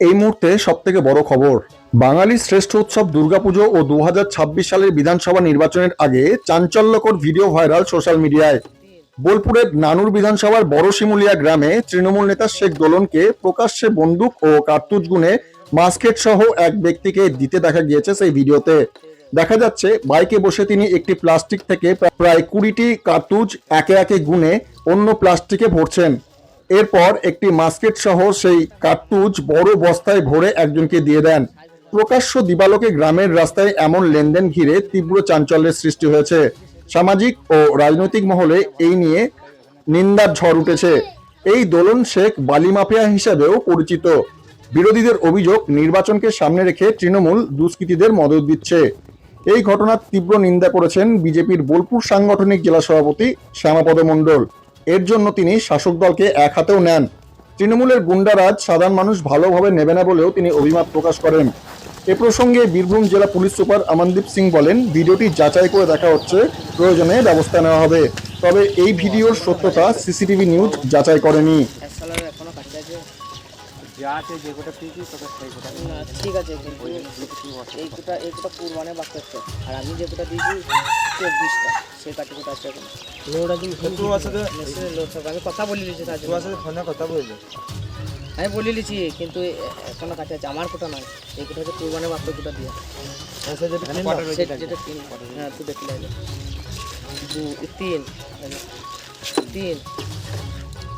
এই মুহূর্তে সব থেকে বড় খবর, বাঙালির শ্রেষ্ঠ উৎসব দুর্গাপুজো ও দুহাজার ছাব্বিশ সালের বিধানসভা নির্বাচনের আগে চাঞ্চল্যকর ভিডিও ভাইরাল সোশ্যাল মিডিয়ায়। বোলপুরের নানুর বিধানসভার বড় শিমুলিয়া গ্রামে তৃণমূল নেতা শেখ দোলনকে প্রকাশ্যে বন্দুক ও কার্তুজ গুনে মাস্কেট সহ এক ব্যক্তিকে দিতে দেখা গিয়েছে সেই ভিডিওতে। দেখা যাচ্ছে, বাইকে বসে তিনি একটি প্লাস্টিক থেকে প্রায় কুড়িটি কার্তুজ একে একে গুনে অন্য প্লাস্টিকে ভরছেন। এরপর একটি মাস্কেট সহ সেই কার্তুজ বড় বস্তায় ভরে একজনকে দিয়ে দেন। প্রকাশ্য দিবালোকে গ্রামের রাস্তায় এমন লেনদেন ঘিরে তীব্র চাঞ্চল্যের সৃষ্টি হয়েছে। সামাজিক ও রাজনৈতিক মহলে এই নিয়ে নিন্দার ঝড় উঠেছে। এই দোলন শেখ বালি মাফিয়া হিসেবেও পরিচিত। বিরোধীদের অভিযোগ, নির্বাচনকে সামনে রেখে তৃণমূল দুষ্কৃতীদের মদত দিচ্ছে। এই ঘটনার তীব্র নিন্দা করেছেন বিজেপির বোলপুর সাংগঠনিক জেলা সভাপতি শ্যামাপদ মণ্ডল। এর জন্য তিনি শাসক দলকে এক হাতেও নেন। তৃণমূলের গুন্ডারাজ সাধারণ মানুষ ভালোভাবে নেবে না বলেও তিনি অভিমত প্রকাশ করেন। এ প্রসঙ্গে বীরভূম জেলা পুলিশ সুপার আমনদীপ সিং বলেন, ভিডিওটি যাচাই করে দেখা হচ্ছে, প্রয়োজনে ব্যবস্থা নেওয়া হবে। তবে এই ভিডিওর সত্যতা সিসিটিভি নিউজ যাচাই করেনি। এক সালের এখনও কাছে আছে যা আছে যে কোটা পেয়েছি তোকে সেই কোটা ঠিক আছে কিন্তু এই কোটা এই কোটা কুরবানে বাঁচাচ্ছে আর আমি যে কোটা দিয়েছি চব্বিশটা সেই কাটি কোটা আছে এখন। তোর সাথে লোড সব আমি কথা বলে দিয়েছি তার তোর সাথে ফোনে কথা আমি বলে কিন্তু এখনও কাছে আছে। আমার কোটা নয় এই কোটা হচ্ছে কুরবানে বাঁচতে কোটা দিয়ে। যেটা তিন হ্যাঁ তুই দেখলে তিন। তিন।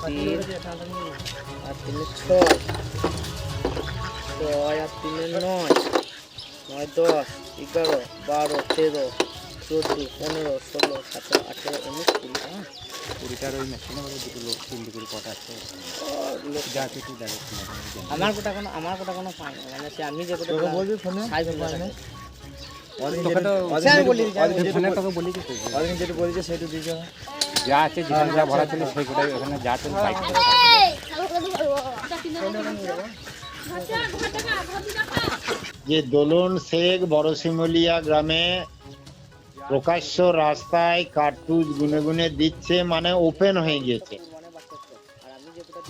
তিন আর তিনে ছয়। ছয় আর তিনে নয়। নয় দশ এগারো বারো তেরো চোদ্দ পনেরো ষোলো সতেরো আঠেরো উনিশ কুড়ি হ্যাঁ? কুড়িটার ওই মেশিনে বলে দুটো লোক তিনটে করে কটা আছে? যা কিছু আমার কোটা কোনো আমার কোটা কোনো পাইনি মানে আমি যে কোটা বলবি ফোনে সাইজ যা আছে যেখানে যা ভরা ছিল সেই ওখানে যা ছিল বাইক যে দোলন শেখ বড়শিমলিয়া গ্রামে প্রকাশ্য রাস্তায় কার্তুজ গুনে গুনে দিচ্ছে মানে ওপেন হয়ে গেছে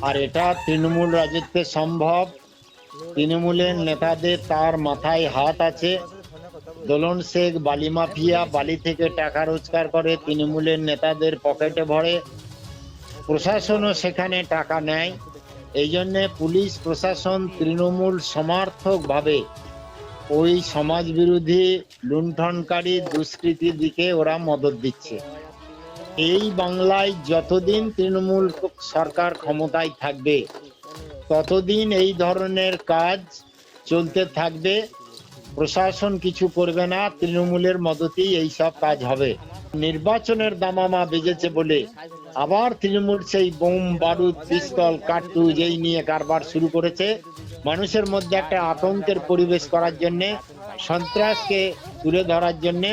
আর এটা তৃণমূল রাজত্বে সম্ভব। তৃণমূলের নেতাদের তার মাথায় হাত আছে। দোলন শেখ, বালি মাফিয়া, বালি থেকে টাকা রোজগার করে, তৃণমূলের নেতাদের পকেটে ভরে। প্রশাসনও সেখানে টাকা নেয়। এই জন্যে পুলিশ, প্রশাসন, তৃণমূল সমর্থকভাবে ওই সমাজ বিরোধী লুণ্ঠনকারী দুষ্কৃতির দিকে ওরা মদত দিচ্ছে। এই বাংলায় যতদিন তৃণমূল সরকার ক্ষমতায় থাকবে, ততদিন এই ধরনের কাজ চলতে থাকবে। প্রশাসন কিছু করবে না, তৃণমূলের মদতেই এই সব কাজ হবে। নির্বাচনের দামামা বেজেছে বলে আবার তৃণমূল সেই বোম, বারুদ, পিস্তল, কার্তুজ এই নিয়ে কারবার শুরু করেছে। মানুষের মধ্যে একটা আতঙ্কের পরিবেশ করার জন্য, সন্ত্রাসকে তুলে ধরার জন্য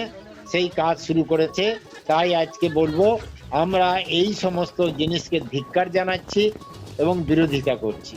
সেই কাজ শুরু করেছে। তাই আজকে বলব, আমরা এই সমস্ত জিনিসকে ধিক্কার জানাচ্ছি এবং বিরোধিতা করছি।